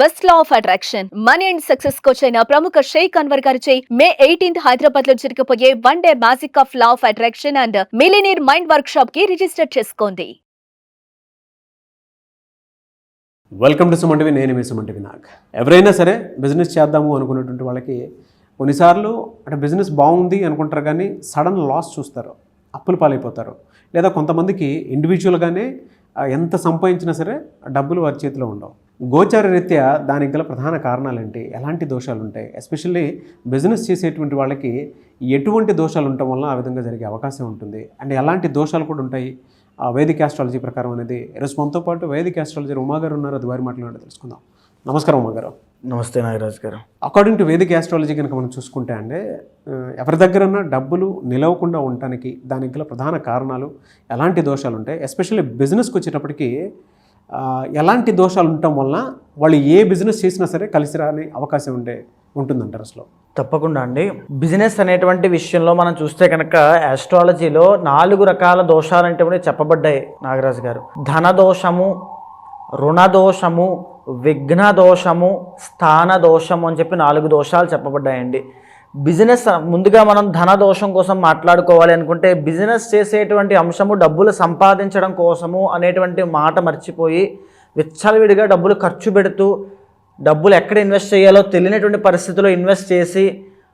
Best law of attraction. Money and success coach అయిన ప్రముఖ షేక్ అన్వర్ గారిచే మే ఎయిటీన్త్ హైదరాబాద్లో జరగబోయే one day magic of law of attraction and millionaire mind work షాప్కి register చేసుకోండి. Welcome to Suman TV నేను మీ సుమంటివి నాగ్. ఎవరైనా సరే బిజినెస్ చేద్దాము అనుకునేటువంటి వాళ్ళకి కొన్నిసార్లు అంటే బిజినెస్ బాగుంది అనుకుంటారు కానీ సడన్ లాస్ చూస్తారు అప్పులు పాలైపోతారు. లేదా కొంతమందికి ఇండివిజువల్గానే ఎంత సంపాదించినా సరే డబ్బులు వారి చేతిలో ఉండవు. గోచార రీత్యా దానికి గల ప్రధాన కారణాలు ఏంటి ఎలాంటి దోషాలు ఉంటాయి ఎస్పెషల్లీ బిజినెస్ చేసేటువంటి వాళ్ళకి ఎటువంటి దోషాలు ఉండటం వల్ల ఆ విధంగా జరిగే అవకాశం ఉంటుంది. అండ్ ఎలాంటి దోషాలు కూడా ఉంటాయి? ఆ వేదిక ఆస్ట్రాలజీ ప్రకారం అనేది ఈరోజు మనతో పాటు వేదిక ఆస్ట్రాలజీ ఉమా గారు ఉన్నారు. అది వారి మాట్లాడి తెలుసుకుందాం. నమస్కారం ఉమా గారు నమస్తే నాగరాజ్ గారు. అకార్డింగ్ టు వేదిక ఆస్ట్రాలజీ కనుక మనం చూసుకుంటే అంటే ఎవరి దగ్గరన్నా డబ్బులు నిలవకుండా ఉండటానికి దానికి గల ప్రధాన కారణాలు ఎలాంటి దోషాలు ఉంటాయి ఎస్పెషల్లీ బిజినెస్కి వచ్చేటప్పటికి ఎలాంటి దోషాలు ఉండటం వలన వాళ్ళు ఏ బిజినెస్ చేసినా సరే కలిసి రాని అవకాశం ఉండే ఉంటుందంటారు అసలు తప్పకుండా అండి. బిజినెస్ అనేటువంటి విషయంలో మనం చూస్తే కనుక ఆస్ట్రాలజీలో నాలుగు రకాల దోషాలు అంటే చెప్పబడ్డాయి నాగరాజు గారు. ధన దోషము రుణ దోషము విఘ్న దోషము స్థాన దోషము అని చెప్పి నాలుగు దోషాలు చెప్పబడ్డాయండి. బిజినెస్ ముందుగా మనం ధన దోషం కోసం మాట్లాడుకోవాలి అనుకుంటే బిజినెస్ చేసేటువంటి అంశము డబ్బులు సంపాదించడం కోసము అనేటువంటి మాట మర్చిపోయి విచ్చలవిడిగా డబ్బులు ఖర్చు పెడుతూ డబ్బులు ఎక్కడ ఇన్వెస్ట్ చేయాలో తెలియనటువంటి పరిస్థితిలో ఇన్వెస్ట్ చేసి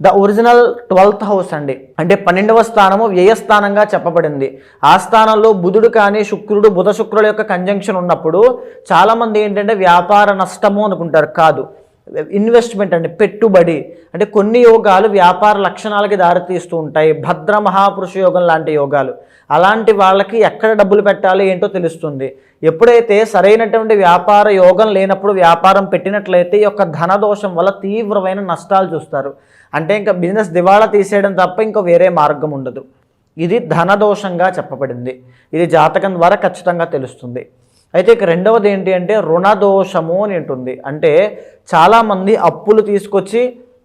ద ఒరిజినల్ ట్వెల్త్ హౌస్ అండి. అంటే పన్నెండవ స్థానము వ్యయస్థానంగా చెప్పబడింది. ఆ స్థానంలో బుధుడు కానీ శుక్రుడు బుధ శుక్రుల యొక్క కంజంక్షన్ ఉన్నప్పుడు చాలామంది ఏంటంటే వ్యాపార నష్టము అనుకుంటారు. కాదు. ఇన్వెస్ట్మెంట్ అండి పెట్టుబడి. అంటే కొన్ని యోగాలు వ్యాపార లక్షణాలకి దారితీస్తూ ఉంటాయి. భద్ర మహాపురుష యోగం లాంటి యోగాలు. అలాంటి వాళ్ళకి ఎక్కడ డబ్బులు పెట్టాలి ఏంటో తెలుస్తుంది. ఎప్పుడైతే సరైనటువంటి వ్యాపార యోగం లేనప్పుడు వ్యాపారం పెట్టినట్లయితే ఈ యొక్క ధనదోషం వల్ల తీవ్రమైన నష్టాలు చూస్తారు. అంటే ఇంకా బిజినెస్ దివాళా తీసేయడం తప్ప ఇంకా వేరే మార్గం ఉండదు. ఇది ధనదోషంగా చెప్పబడింది. ఇది జాతకం ద్వారా ఖచ్చితంగా తెలుస్తుంది. అయితే ఇక రెండవది ఏంటి అంటే రుణదోషము అని ఉంటుంది. అంటే చాలామంది అప్పులు తీసుకొచ్చి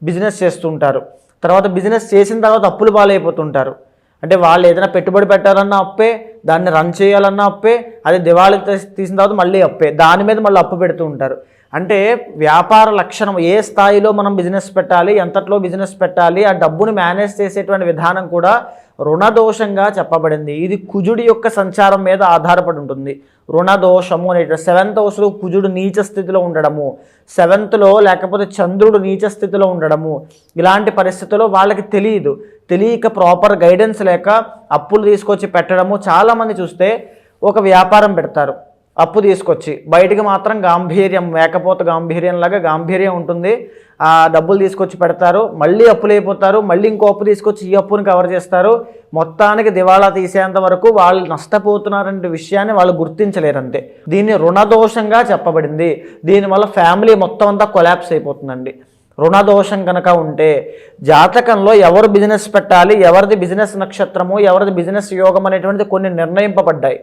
బిజినెస్ చేస్తుంటారు. తర్వాత బిజినెస్ చేసిన తర్వాత అప్పులు పాలైపోతుంటారు. అంటే వాళ్ళు ఏదైనా పెట్టుబడి పెట్టాలన్నా అప్పే దాన్ని రన్ చేయాలన్నా అప్పే అది దివాళీ తీసిన తర్వాత మళ్ళీ అప్పే. దాని మీద మళ్ళీ అప్పు పెడుతూ ఉంటారు. అంటే వ్యాపార లక్షణం ఏ స్థాయిలో మనం బిజినెస్ పెట్టాలి ఎంతట్లో బిజినెస్ పెట్టాలి ఆ డబ్బును మేనేజ్ చేసేటువంటి విధానం కూడా రుణదోషంగా చెప్పబడింది. ఇది కుజుడి యొక్క సంచారం మీద ఆధారపడి ఉంటుంది. రుణదోషము అనే సెవెంత్ హౌస్లో కుజుడు నీచ స్థితిలో ఉండడము సెవెంత్లో లేకపోతే చంద్రుడు నీచ స్థితిలో ఉండడము ఇలాంటి పరిస్థితుల్లో వాళ్ళకి తెలియదు. తెలియక ప్రాపర్ గైడెన్స్ లేక అప్పులు తీసుకొచ్చి పెట్టడము చాలామంది చూస్తే ఒక వ్యాపారం పెడతారు. అప్పు తీసుకొచ్చి బయటికి మాత్రం గాంభీర్యం మేకపోత గాంభీర్యంలాగా గాంభీర్యం ఉంటుంది. ఆ డబ్బులు తీసుకొచ్చి పెడతారు మళ్ళీ అప్పులు అయిపోతారు మళ్ళీ ఇంకో అప్పు తీసుకొచ్చి ఈ అప్పును కవర్ చేస్తారు. మొత్తానికి దివాళా తీసేంత వరకు వాళ్ళు నష్టపోతున్నారనే విషయాన్ని వాళ్ళు గుర్తించలేరంతే. దీన్ని రుణదోషంగా చెప్పబడింది. దీనివల్ల ఫ్యామిలీ మొత్తం అంతా కొలాప్స్ అయిపోతుందండి. రుణదోషం కనుక ఉంటే జాతకంలో ఎవరు బిజినెస్ పెట్టాలి ఎవరిది బిజినెస్ నక్షత్రము ఎవరిది బిజినెస్ యోగం అనేటువంటిది కొన్ని నిర్ణయింపబడ్డాయి.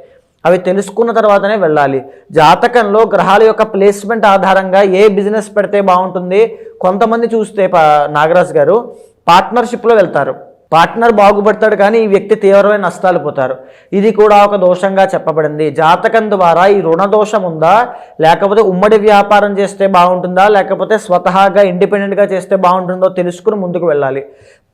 అవి తెలుసుకున్న తర్వాతనే వెళ్ళాలి. జాతకంలో గ్రహాల యొక్క ప్లేస్మెంట్ ఆధారంగా ఏ బిజినెస్ పెడితే బాగుంటుంది కొంతమంది చూస్తే పా- గారు పార్ట్నర్షిప్లో వెళ్తారు. పార్ట్నర్ బాగుపడతాడు కానీ ఈ వ్యక్తి తీవ్రమైన నష్టాలు పోతారు. ఇది కూడా ఒక దోషంగా చెప్పబడింది. జాతకం ద్వారా ఈ రుణ దోషం ఉందా? లేకపోతే ఉమ్మడి వ్యాపారం చేస్తే బాగుంటుందా? లేకపోతే స్వతహాగా ఇండిపెండెంట్గా చేస్తే బాగుంటుందో తెలుసుకుని ముందుకు వెళ్ళాలి.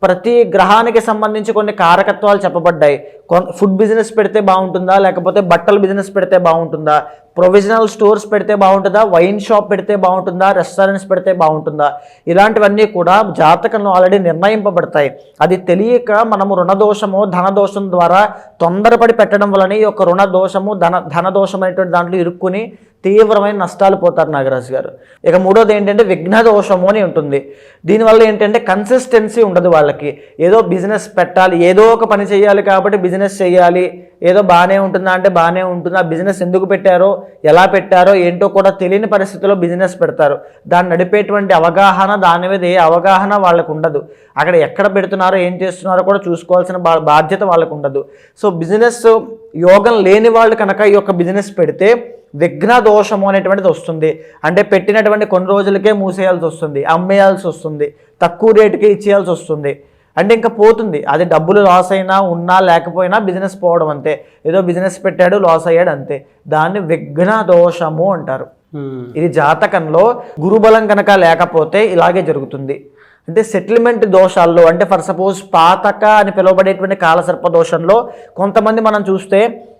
ప్రతి గ్రహానికి సంబంధించి కొన్ని కారకత్వాలు చెప్పబడ్డాయి. కొన్ ఫుడ్ బిజినెస్ పెడితే బాగుంటుందా? లేకపోతే బట్టల బిజినెస్ పెడితే బాగుంటుందా? ప్రొవిజనల్ స్టోర్స్ పెడితే బాగుంటుందా? వైన్ షాప్ పెడితే బాగుంటుందా? రెస్టారెంట్స్ పెడితే బాగుంటుందా? ఇలాంటివన్నీ కూడా జాతకంలో ఆల్రెడీ నిర్ణయింపబడతాయి. అది తెలియక మనము రుణదోషము ధనదోషం ద్వారా తొందరపడి పెట్టడం వలన ఈ యొక్క రుణదోషము ధన ధనదోషం అనేటువంటి దాంట్లో ఇరుక్కుని తీవ్రమైన నష్టాలు పోతారు నాగరాజు గారు. ఇక మూడోది ఏంటంటే విఘ్న దోషము అని ఉంటుంది. దీనివల్ల ఏంటంటే కన్సిస్టెన్సీ ఉండదు వాళ్ళకి. ఏదో బిజినెస్ పెట్టాలి ఏదో ఒక పని చేయాలి కాబట్టి బిజినెస్ చేయాలి. ఏదో బాగానే ఉంటుందా అంటే బాగానే ఉంటుంది ఆ బిజినెస్ ఎందుకు పెట్టారో ఎలా పెట్టారో ఏంటో కూడా తెలియని పరిస్థితుల్లో బిజినెస్ పెడతారు. దాన్ని నడిపేటువంటి అవగాహన దాని మీద ఏ అవగాహన వాళ్ళకు ఉండదు. అక్కడ ఎక్కడ పెడుతున్నారో ఏం చేస్తున్నారో కూడా చూసుకోవాల్సిన బా బాధ్యత వాళ్ళకు ఉండదు. సో బిజినెస్ యోగం లేని వాళ్ళు కనుక ఈ యొక్క బిజినెస్ పెడితే విఘ్న దోషము అనేటువంటిది వస్తుంది. అంటే పెట్టినటువంటి కొన్ని రోజులకే మూసేయాల్సి వస్తుంది. అమ్మేయాల్సి వస్తుంది. తక్కువ రేటుకి ఇచ్చేయాల్సి వస్తుంది. అంటే ఇంకా పోతుంది. అది డబ్బులు లాస్ అయినా ఉన్నా లేకపోయినా బిజినెస్ పోవడం అంతే. ఏదో బిజినెస్ పెట్టాడు లాస్ అయ్యాడు అంతే. దాన్ని విఘ్న దోషము అంటారు ఇది జాతకంలో గురుబలం కనుక లేకపోతే ఇలాగే జరుగుతుంది. అంటే సెటిల్మెంట్ దోషాల్లో అంటే ఫర్ సపోజ్ పాతక అని పిలువబడేటువంటి కాలసర్ప దోషంలో కొంతమంది మనం చూస్తే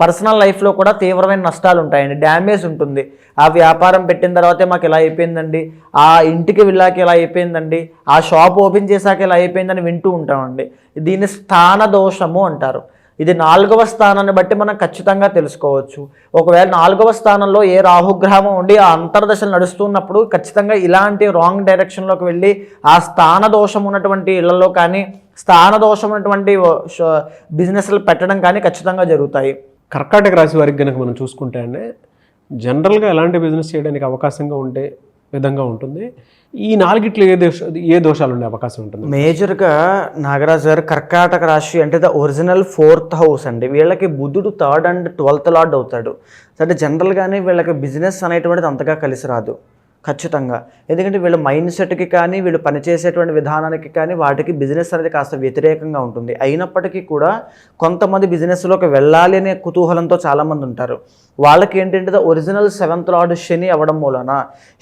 పర్సనల్ లైఫ్లో కూడా తీవ్రమైన నష్టాలు ఉంటాయండి. డ్యామేజ్ ఉంటుంది. ఆ వ్యాపారం పెట్టిన తర్వాతే మాకు ఇలా అయిపోయిందండి. ఆ ఇంటికి వెళ్ళాక ఇలా అయిపోయిందండి. ఆ షాప్ ఓపెన్ చేశాక ఇలా అయిపోయిందని వింటూ ఉంటామండి. దీన్ని స్థాన దోషము అంటారు. ఇది నాలుగవ స్థానాన్ని బట్టి మనం ఖచ్చితంగా తెలుసుకోవచ్చు. ఒకవేళ నాలుగవ స్థానంలో ఏ రాహుగ్రహం ఉండి ఆ అంతర్దశలు నడుస్తున్నప్పుడు ఖచ్చితంగా ఇలాంటి రాంగ్ డైరెక్షన్లోకి వెళ్ళి ఆ స్థాన దోషం ఉన్నటువంటి ఇళ్ళలో కానీ స్థాన దోషం ఉన్నటువంటి బిజినెస్లు పెట్టడం కానీ ఖచ్చితంగా జరుగుతాయి. కర్కాటక రాశి వారికి కనుక మనం చూసుకుంటే అండి జనరల్గా ఎలాంటి బిజినెస్ చేయడానికి అవకాశంగా ఉండే విధంగా ఉంటుంది. ఈ నాలుగిట్లో ఏ దోష ఏ దోషాలు ఉండే అవకాశం ఉంటుంది? మేజర్గా నాగరాజు గారు కర్కాటక రాశి అంటే ద ఒరిజినల్ ఫోర్త్ హౌస్ అండి. వీళ్ళకి బుధుడు థర్డ్ అండ్ ట్వెల్త్ లార్డ్ అవుతాడు. అంటే జనరల్గానే వీళ్ళకి బిజినెస్ అనేటువంటిది అంతగా కలిసి రాదు. ఖచ్చితంగా. ఎందుకంటే వీళ్ళ మైండ్ సెట్కి కానీ వీళ్ళు పనిచేసేటువంటి విధానానికి కానీ వాటికి బిజినెస్ అనేది కాస్త వ్యతిరేకంగా ఉంటుంది. అయినప్పటికీ కూడా కొంతమంది బిజినెస్లోకి వెళ్ళాలి అనే కుతూహలంతో చాలామంది ఉంటారు. వాళ్ళకి ఏంటంటే ఒరిజినల్ సెవెంత్ లార్డ్ శని అవ్వడం మూలన.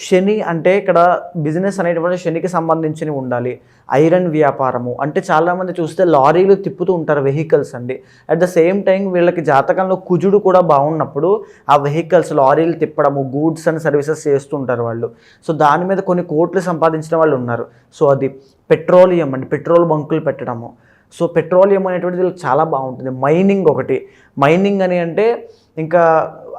శని అంటే ఇక్కడ బిజినెస్ అనేటువంటి శనికి సంబంధించినవి ఉండాలి. ఐరన్ వ్యాపారము. అంటే చాలామంది చూస్తే లారీలు తిప్పుతూ ఉంటారు వెహికల్స్ అండి. అట్ ద సేమ్ టైం వీళ్ళకి జాతకంలో కుజుడు కూడా బాగున్నప్పుడు ఆ వెహికల్స్ లారీలు తిప్పడము గూడ్స్ అండ్ సర్వీసెస్ చేస్తుంటారు వాళ్ళు. సో దాని మీద కొన్ని కోట్లు సంపాదించిన వాళ్ళు ఉన్నారు. సో అది పెట్రోలియం అండి. పెట్రోల్ బంకులు పెట్టడము. సో పెట్రోలియం అనేటువంటిది వీళ్ళకి చాలా బాగుంటుంది. మైనింగ్ ఒకటి. మైనింగ్ అని అంటే ఇంకా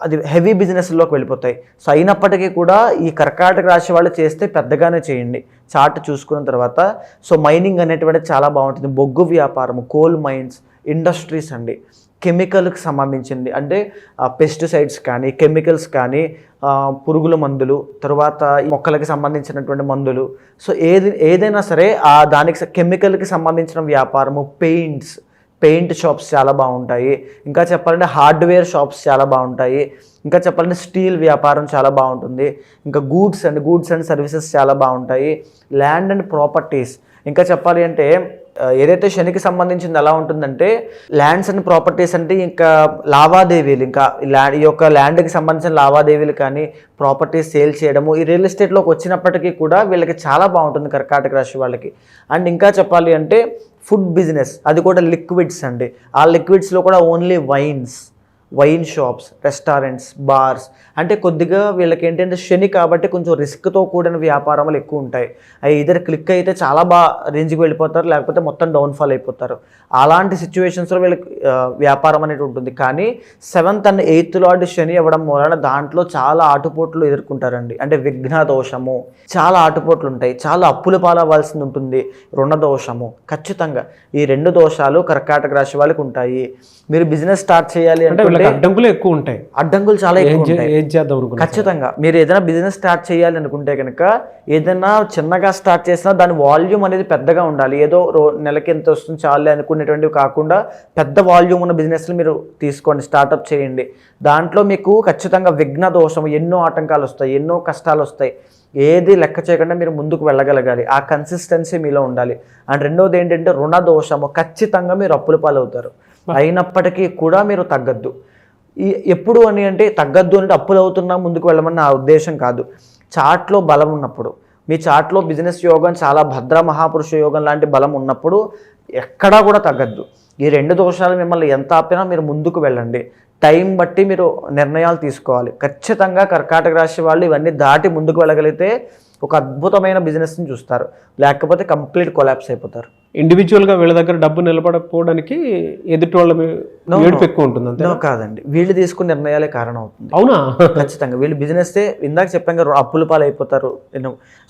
అది హెవీ బిజినెస్లోకి వెళ్ళిపోతాయి. సో అయినప్పటికీ కూడా ఈ కర్కాటక రాశి వాళ్ళు చేస్తే పెద్దగానే చేయండి. చార్ట్ చూసుకున్న తర్వాత సో మైనింగ్ అనేటువంటిది చాలా బాగుంటుంది. బొగ్గు వ్యాపారము కోల్ మైన్స్ ఇండస్ట్రీస్ అండి. కెమికల్కి సంబంధించింది. అంటే పెస్టిసైడ్స్ కానీ కెమికల్స్ కానీ పురుగుల మందులు తర్వాత ఈ మొక్కలకి సంబంధించినటువంటి మందులు. సో ఏది ఏదైనా సరే ఆ దానికి కెమికల్కి సంబంధించిన వ్యాపారము పెయింట్స్ పెయింట్ షాప్స్ చాలా బాగుంటాయి. ఇంకా చెప్పాలంటే హార్డ్వేర్ షాప్స్ చాలా బాగుంటాయి. ఇంకా చెప్పాలంటే స్టీల్ వ్యాపారం చాలా బాగుంటుంది. ఇంకా goods and goods and services చాలా బాగుంటాయి. Land and properties. ఇంకా చెప్పాలి అంటే ఏదైతే శనికి సంబంధించింది ఎలా ఉంటుందంటే ల్యాండ్స్ అండ్ ప్రాపర్టీస్ అంటే ఇంకా లావాదేవీలు ఇంకా ల్యాండ్ ఈ యొక్క ల్యాండ్కి సంబంధించిన లావాదేవీలు కానీ ప్రాపర్టీస్ సేల్ చేయడము ఈ రియల్ ఎస్టేట్లోకి వచ్చినప్పటికీ కూడా వీళ్ళకి చాలా బాగుంటుంది కర్కాటక రాశి వాళ్ళకి. అండ్ ఇంకా చెప్పాలి అంటే ఫుడ్ బిజినెస్ అది కూడా లిక్విడ్స్ అండి. ఆ లిక్విడ్స్లో కూడా only wines wine shops restaurants bars. అంటే కొద్దిగా వీళ్ళకి ఏంటంటే శని కాబట్టి కొంచెం రిస్క్తో కూడిన వ్యాపారాలు ఎక్కువ ఉంటాయి అవి ఇద్దరు క్లిక్ అయితే చాలా బాగా రేంజ్కి వెళ్ళిపోతారు లేకపోతే మొత్తం డౌన్ఫాల్ అయిపోతారు. అలాంటి సిచ్యువేషన్స్లో వీళ్ళకి వ్యాపారం అనేది ఉంటుంది. కానీ seventh and eighth lord Shani అవ్వడం వలన దాంట్లో చాలా ఆటుపోట్లు ఎదుర్కొంటారండి. అంటే విఘ్న దోషము చాలా ఆటుపోట్లు ఉంటాయి. చాలా అప్పులు పాలవ్వాల్సి ఉంటుంది. రుణ దోషము. ఖచ్చితంగా ఈ రెండు దోషాలు కర్కాటక రాశి వాళ్ళకి ఉంటాయి. మీరు బిజినెస్ స్టార్ట్ చేయాలి అంటే అడ్డంకులు ఎక్కువ ఉంటాయి. అడ్డంకులు చాలా ఎక్కువ ఉంటాయి. ఖచ్చితంగా. మీరు ఏదైనా బిజినెస్ స్టార్ట్ చేయాలి అనుకుంటే కనుక ఏదైనా చిన్నగా స్టార్ట్ చేసినా దాని వాల్యూమ్ అనేది పెద్దగా ఉండాలి. ఏదో రో నెలకి ఎంత వస్తుంది చాలే అనుకునేటువంటివి కాకుండా పెద్ద వాల్యూమ్ ఉన్న బిజినెస్లు మీరు తీసుకోండి స్టార్ట్అప్ చేయండి. దాంట్లో మీకు ఖచ్చితంగా విఘ్న దోషం ఎన్నో ఆటంకాలు వస్తాయి ఎన్నో కష్టాలు వస్తాయి. ఏది లెక్క చేయకుండా మీరు ముందుకు వెళ్ళగలగాలి. ఆ కన్సిస్టెన్సీ మీలో ఉండాలి. అండ్ రెండోది ఏంటంటే రుణ దోషము ఖచ్చితంగా మీరు అప్పుల పాలవుతారు. అయినప్పటికీ కూడా మీరు తగ్గద్దు. ఈ ఎప్పుడు అని అంటే తగ్గద్దు అంటే అప్పులు అవుతున్నా ముందుకు వెళ్ళమని నా ఉద్దేశం కాదు. చాట్లో బలం ఉన్నప్పుడు మీ చాట్లో బిజినెస్ యోగం చాలా భద్ర మహాపురుష యోగం లాంటి బలం ఉన్నప్పుడు ఎక్కడా కూడా తగ్గద్దు. ఈ రెండు దోషాలు మిమ్మల్ని ఎంత ఆపినా మీరు ముందుకు వెళ్ళండి. టైం బట్టి మీరు నిర్ణయాలు తీసుకోవాలి. ఖచ్చితంగా కర్కాటక రాశి వాళ్ళు ఇవన్నీ దాటి ముందుకు వెళ్ళగలిగితే ఒక అద్భుతమైన బిజినెస్ని చూస్తారు. లేకపోతే కంప్లీట్ కొలాప్స్ అయిపోతారు. ఇండివిజువల్గా వీళ్ళ దగ్గర డబ్బు నిలబడకపోవడానికి ఎదుటి వాళ్ళ ఏడుపు. ఎక్కువ ఉంటుంది అంతే కాదండి. వీళ్ళు తీసుకున్న నిర్ణయాలే కారణం అవుతుంది అవునా? ఖచ్చితంగా. వీళ్ళు బిజినెస్ ఇందాక చెప్పాం కదా అప్పుల పాలు అయిపోతారు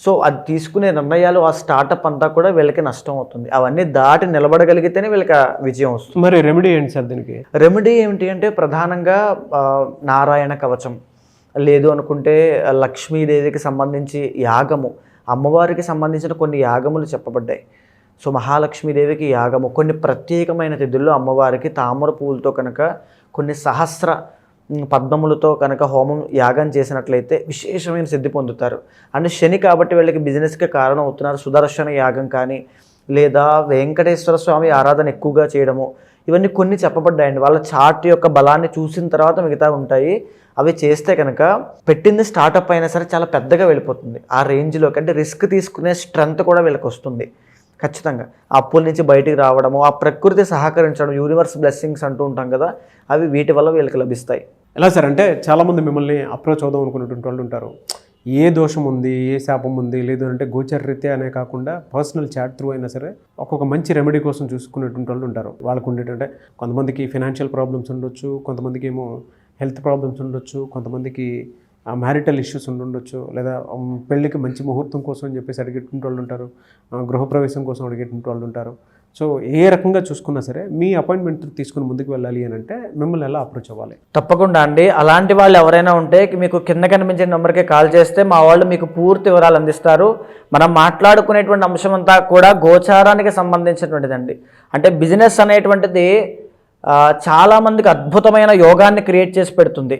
సో అది తీసుకునే నిర్ణయాలు ఆ స్టార్టప్ అంతా కూడా వీళ్ళకి నష్టం అవుతుంది. అవన్నీ దాటి నిలబడగలిగితేనే వీళ్ళకి విజయం వస్తుంది. మరి రెమెడీ ఏంటి సార్ దీనికి? రెమెడీ ఏమిటి అంటే ప్రధానంగా నారాయణ కవచం. లేదు అనుకుంటే లక్ష్మీదేవికి సంబంధించి యాగము. అమ్మవారికి సంబంధించిన కొన్ని యాగములు చెప్పబడ్డాయి. సో మహాలక్ష్మీదేవికి యాగము కొన్ని ప్రత్యేకమైన తిథుల్లో అమ్మవారికి తామర పువ్వులతో కనుక కొన్ని సహస్ర పద్మములతో కనుక హోమం యాగం చేసినట్లయితే విశేషమైన సిద్ధి పొందుతారు. అండ్ శని కాబట్టి వీళ్ళకి బిజినెస్కి కారణం అవుతున్నారు సుదర్శన యాగం కానీ లేదా వెంకటేశ్వర స్వామి ఆరాధన ఎక్కువగా చేయడము ఇవన్నీ కొన్ని చెప్పబడ్డాయండి. వాళ్ళ చార్ట్ యొక్క బలాన్ని చూసిన తర్వాత మిగతా ఉంటాయి. అవి చేస్తే కనుక పెట్టింది స్టార్టప్ అయినా సరే చాలా పెద్దగా వెళ్ళిపోతుంది. ఆ రేంజ్లోకి అంటే రిస్క్ తీసుకునే స్ట్రెంగ్త్ కూడా వీళ్ళకి వస్తుంది. ఖచ్చితంగా. ఆ అప్పుల నుంచి బయటికి రావడము ఆ ప్రకృతి సహకరించడం యూనివర్స్ బ్లెస్సింగ్స్ అంటూ ఉంటాం కదా అవి వీటి వల్ల వీళ్ళకి లభిస్తాయి. ఎలా సార్? అంటే చాలామంది మిమ్మల్ని అప్రోచ్ అవుదాం అనుకున్నటువంటి వాళ్ళు ఉంటారు. ఏ దోషం ఉంది ఏ శాపం ఉంది లేదు అంటే గోచరరీత్యా అనే కాకుండా పర్సనల్ చాట్ త్రూ అయినా సరే ఒక్కొక్క మంచి రెమెడీ కోసం చూసుకునేటువంటి వాళ్ళు ఉంటారు. వాళ్ళకు ఉండేటంటే కొంతమందికి ఫినాన్షియల్ ప్రాబ్లమ్స్ ఉండొచ్చు కొంతమందికి ఏమో హెల్త్ ప్రాబ్లమ్స్ ఉండొచ్చు కొంతమందికి మ్యారిటల్ ఇష్యూస్ ఉండుండొచ్చు లేదా పెళ్ళికి మంచి ముహూర్తం కోసం అని చెప్పేసి అడిగేటువంటి వాళ్ళు ఉంటారు గృహప్రవేశం కోసం అడిగేటువంటి వాళ్ళు ఉంటారు. సో ఏ రకంగా చూసుకున్నా సరే మీ అపాయింట్మెంట్ తీసుకుని ముందుకు వెళ్ళాలి అని అంటే మిమ్మల్ని ఎలా అప్రోచ్ అవ్వాలి? తప్పకుండా అండి. అలాంటి వాళ్ళు ఎవరైనా ఉంటే మీకు కింద కనిపించే నెంబర్కి కాల్ చేస్తే మా వాళ్ళు మీకు పూర్తి వివరాలు అందిస్తారు. మనం మాట్లాడుకునేటువంటి అంశం అంతా కూడా గోచారానికి సంబంధించినటువంటిదండి. అంటే బిజినెస్ అనేటువంటిది చాలామందికి అద్భుతమైన యోగాన్ని క్రియేట్ చేసి పెడుతుంది.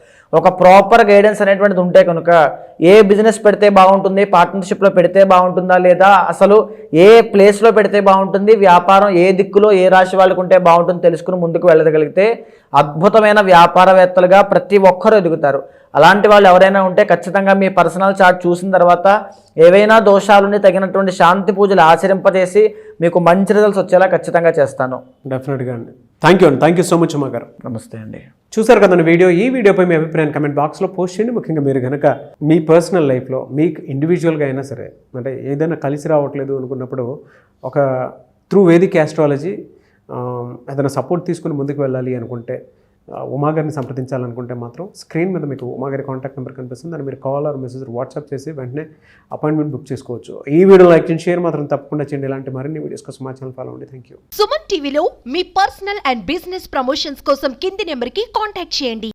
ఒక ప్రాపర్ గైడెన్స్ అనేటువంటిది ఉంటే కనుక ఏ బిజినెస్ పెడితే బాగుంటుంది పార్ట్నర్షిప్లో పెడితే బాగుంటుందా లేదా అసలు ఏ ప్లేస్లో పెడితే బాగుంటుంది వ్యాపారం ఏ దిక్కులో ఏ రాశి వాళ్ళకు ఉంటే బాగుంటుంది తెలుసుకుని ముందుకు వెళ్ళగలిగితే అద్భుతమైన వ్యాపారవేత్తలుగా ప్రతి ఒక్కరూ ఎదుగుతారు. అలాంటి వాళ్ళు ఎవరైనా ఉంటే ఖచ్చితంగా మీ పర్సనల్ చార్ట్ చూసిన తర్వాత ఏవైనా దోషాలుని తగినటువంటి శాంతి పూజలు ఆచరింపజేసి మీకు మంచి రిజల్ట్స్ వచ్చేలా ఖచ్చితంగా చేస్తాను. డెఫినెట్గా అండి. థ్యాంక్ యూ అండి థ్యాంక్ యూ సో మచ్ అమ్మా గారు. నమస్తే అండి. చూసారు కదండి వీడియో ఈ వీడియోపై మీ అభిప్రాయాన్ని కమెంట్ బాక్స్లో పోస్ట్ చేయండి. ముఖ్యంగా మీరు కనుక మీ పర్సనల్ లైఫ్లో మీకు ఇండివిజువల్గా అయినా సరే అంటే ఏదైనా కలిసి రావట్లేదు అనుకున్నప్పుడు ఒక త్రూ వేదిక్ ఆస్ట్రాలజీ ఏదైనా సపోర్ట్ తీసుకుని ముందుకు వెళ్ళాలి అనుకుంటే ఉమాగారిని సంప్రదించాలనుకుంటే మాత్రం స్క్రీన్ మీద మీకు ఉమాగారి కాంటాక్ట్ నెంబర్ కనిపిస్తుంది. దాన్ని మీరు కాల్ ఆర్ మెసేజ్ వాట్సాప్ చేసి వెంటనే అపాయింట్మెంట్ బుక్ చేసుకోవచ్చు. ఈ వీడియో లైక్ చేయండి షేర్ మాత్రం తప్పకుండా చేయండి. ఇలాంటి మరిన్ని వీడియోస్ కోసం మా ఛానల్ ఫాలో అండి థ్యాంక్ యూ సుమన్ టీవీలో మీ పర్సనల్ అండ్ బిజినెస్ ప్రమోషన్స్ కోసం కింది నెంబర్కి కాంటాక్ట్ చేయండి.